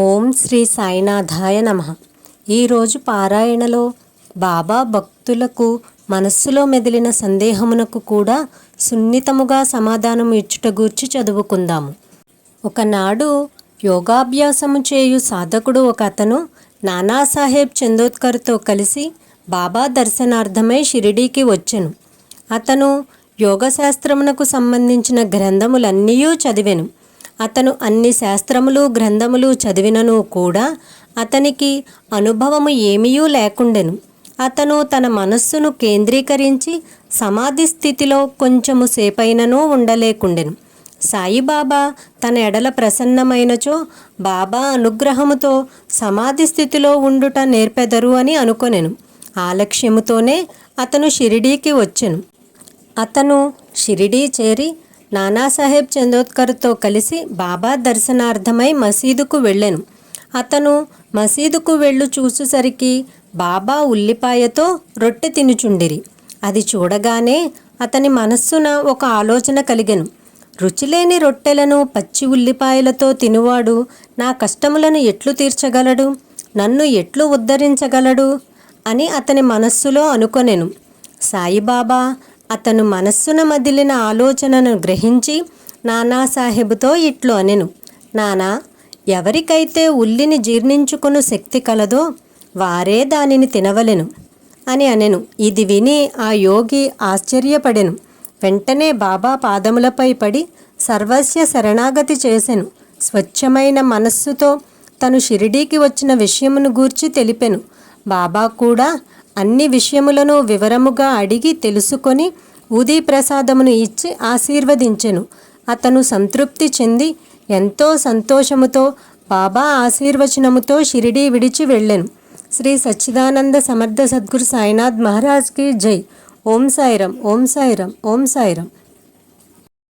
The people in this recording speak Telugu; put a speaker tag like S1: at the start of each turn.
S1: ఓం శ్రీ సాయినాథాయ నమ. ఈరోజు పారాయణలో బాబా భక్తులకు మనస్సులో మెదిలిన సందేహమునకు కూడా సున్నితముగా సమాధానం ఇచ్చుట గూర్చి చదువుకుందాము. ఒకనాడు యోగాభ్యాసము చేయు సాధకుడు ఒక అతను నానాసాహెబ్ చందోద్కర్తో కలిసి బాబా దర్శనార్థమై షిరిడీకి వచ్చెను. అతను యోగశాస్త్రమునకు సంబంధించిన గ్రంథములన్నీ చదివెను. అతను అన్ని శాస్త్రములు గ్రంథములు చదివినను కూడా అతనికి అనుభవము ఏమీయూ లేకుండెను. అతను తన మనస్సును కేంద్రీకరించి సమాధి స్థితిలో కొంచెము సేపైనను ఉండలేకుండెను. సాయిబాబా తన ఎడల ప్రసన్నమైనచో బాబా అనుగ్రహముతో సమాధి స్థితిలో ఉండుట నేర్పెదరు అని అనుకొనెను. ఆలక్ష్యముతోనే అతను షిరిడీకి వచ్చెను. అతను షిరిడీ చేరి నానాసాహెబ్ చందోద్కర్తో కలిసి బాబా దర్శనార్థమై మసీదుకు వెళ్ళాను. అతను మసీదుకు వెళ్ళు చూసేసరికి బాబా ఉల్లిపాయతో రొట్టె తినుచుండిరి. అది చూడగానే అతని మనస్సున ఒక ఆలోచన కలిగెను. రుచిలేని రొట్టెలను పచ్చి ఉల్లిపాయలతో తినువాడు నా కష్టములను ఎట్లు తీర్చగలడు? నన్ను ఎట్లు ఉద్ధరించగలడు? అని అతని మనస్సులో అనుకొనెను. సాయిబాబా అతను మనస్సున మదిలిన ఆలోచనను గ్రహించి నానాసాహెబుతో ఇట్లు అనెను. నానా ఎవరికైతే ఉల్లిని జీర్ణించుకుని శక్తి కలదో వారే దానిని తినవలెను. అని అనెను. ఇది విని ఆ యోగి ఆశ్చర్యపడెను. వెంటనే బాబా పాదములపై పడి సర్వస్య శరణాగతి చేసెను. స్వచ్ఛమైన మనస్సుతో తను షిరిడీకి వచ్చిన విషయమును గూర్చి తెలిపెను. బాబా కూడా అన్ని విషయములను వివరముగా అడిగి తెలుసుకొని ఉదీ ప్రసాదమును ఇచ్చి ఆశీర్వదించెను. అతను సంతృప్తి చెంది ఎంతో సంతోషముతో బాబా ఆశీర్వచనముతో షిరిడీ విడిచి వెళ్ళెను. శ్రీ సచ్చిదానంద సమర్థ సద్గురు సాయినాథ్ మహారాజ్కి జై. ఓం సాయిరం ఓం సాయిరం ఓం సాయిరం